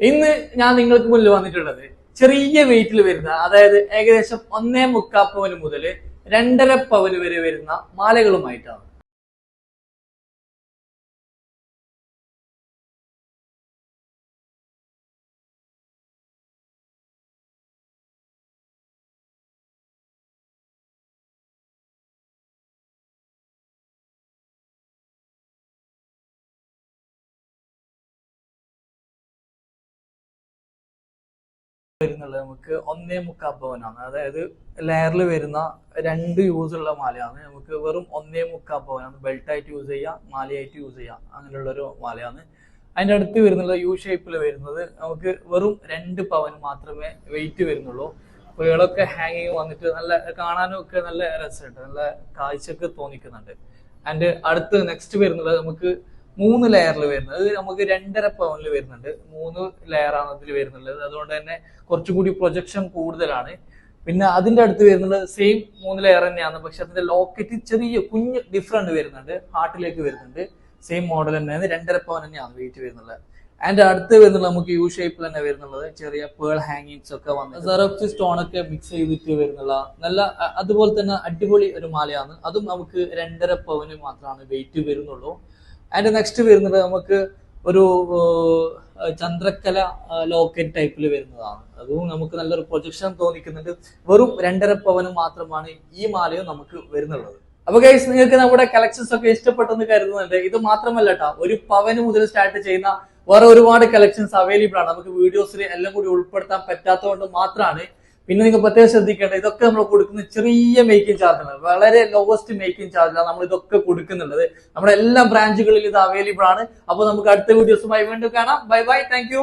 ഇന്ന് ഞാൻ നിങ്ങൾക്ക് മുന്നിൽ വന്നിട്ടുള്ളത് ചെറിയ വെയിറ്റിൽ വരുന്ന അതായത് ഏകദേശം ഒന്നേ മുക്കാൽ പവന് മുതൽ രണ്ടര പവന് വരെ വരുന്ന മാലകളുമായിട്ടാണ്. വരുന്നുള്ളത് നമുക്ക് ഒന്നേ മുക്കാൽ പവനാണ്. അതായത് ലെയറിൽ വരുന്ന രണ്ട് യൂസ് ഉള്ള മാലയാണ്. നമുക്ക് വെറും ഒന്നേ മുക്കാൽ പവനാണ്. ബെൽറ്റ് ആയിട്ട് യൂസ് ചെയ്യാം മാലയായിട്ട് യൂസ് ചെയ്യാം. അങ്ങനെയുള്ള ഒരു മാലയാണ്. അതിന്റെ അടുത്ത് വരുന്നുള്ള യു ഷേപ്പിൽ വരുന്നത് നമുക്ക് വെറും രണ്ട് പവൻ മാത്രമേ വെയിറ്റ് വരുന്നുള്ളൂ. പുഴകളൊക്കെ ഹാങ്ങിങ് വന്നിട്ട് നല്ല കാണാനും ഒക്കെ നല്ല രസമുണ്ട്. നല്ല കാഴ്ചക്ക് തോന്നിക്കുന്നുണ്ട്. ആൻഡ് അടുത്ത് നെക്സ്റ്റ് വരുന്നത് നമുക്ക് മൂന്ന് ലെയറിൽ വരുന്നത്. അത് നമുക്ക് രണ്ടര പവനിൽ വരുന്നുണ്ട്. മൂന്ന് ലെയറാണ് അതിൽ വരുന്നുള്ളത്. അതുകൊണ്ട് തന്നെ കുറച്ചുകൂടി പ്രൊജക്ഷൻ കൂടുതലാണ്. പിന്നെ അതിന്റെ അടുത്ത് വരുന്നത് സെയിം മൂന്ന് ലെയർ തന്നെയാണ്. പക്ഷെ അതിന്റെ ലോക്കറ്റ് ചെറിയ കുഞ്ഞ് ഡിഫറെന്റ് വരുന്നുണ്ട്. ഹാർട്ടിലേക്ക് വരുന്നുണ്ട്. സെയിം മോഡൽ തന്നെയാണ്. രണ്ടര പവൻ തന്നെയാണ് വെയിറ്റ് വരുന്നത്. അതിന്റെ അടുത്ത് വരുന്നത് നമുക്ക് യു ഷേപ്പിൽ തന്നെ വരുന്നുള്ളത്. ചെറിയ പേൾ ഹാങ്ങിങ്സ് ഒക്കെ വന്ന് സെറോക്സി സ്റ്റോൺ ഒക്കെ മിക്സ് ചെയ്തിട്ട് വരുന്നുള്ള നല്ല അതുപോലെ തന്നെ അടിപൊളി ഒരു മാലയാണ്. അതും നമുക്ക് രണ്ടര പവന് മാത്രമാണ് വെയിറ്റ് വരുന്നുള്ളൂ. അതിന്റെ നെക്സ്റ്റ് വരുന്നത് നമുക്ക് ഒരു ചന്ദ്രക്കല ലോക്കറ്റ് ടൈപ്പിൽ വരുന്നതാണ്. അതും നമുക്ക് നല്ലൊരു പ്രൊജക്ഷൻ തോന്നിക്കുന്നുണ്ട്. വെറും രണ്ടര പവന് മാത്രമാണ് ഈ മാലയും നമുക്ക് വരുന്നുള്ളത്. അപ്പൊ ഗൈസ് നിങ്ങൾക്ക് നമ്മുടെ കളക്ഷൻസ് ഒക്കെ ഇഷ്ടപ്പെട്ടെന്ന് കരുതുന്നുണ്ട്. ഇത് മാത്രമല്ല കേട്ടോ ഒരു പവന് മുതൽ സ്റ്റാർട്ട് ചെയ്യുന്ന വേറെ ഒരുപാട് കളക്ഷൻസ് അവൈലബിൾ ആണ്. നമുക്ക് വീഡിയോസിൽ എല്ലാം കൂടി ഉൾപ്പെടുത്താൻ പറ്റാത്തതുകൊണ്ട് മാത്രമാണ് പിന്നെ നിങ്ങൾ പ്രത്യേകം ശ്രദ്ധിക്കേണ്ടത് ഇതൊക്കെ നമ്മൾ കൊടുക്കുന്ന ചെറിയ മേക്കിംഗ് ചാർജാണ് വളരെ ലോവസ്റ്റ് മേക്കിംഗ് ചാർജാണ് നമ്മൾ ഇതൊക്കെ കൊടുക്കുന്നുള്ളത്. നമ്മുടെ എല്ലാ ബ്രാഞ്ചുകളിലും ഇത് അവൈലബിൾ ആണ്. അപ്പോൾ നമുക്ക് അടുത്ത വീഡിയോസുമായി വീണ്ടും കാണാം. Bye bye thank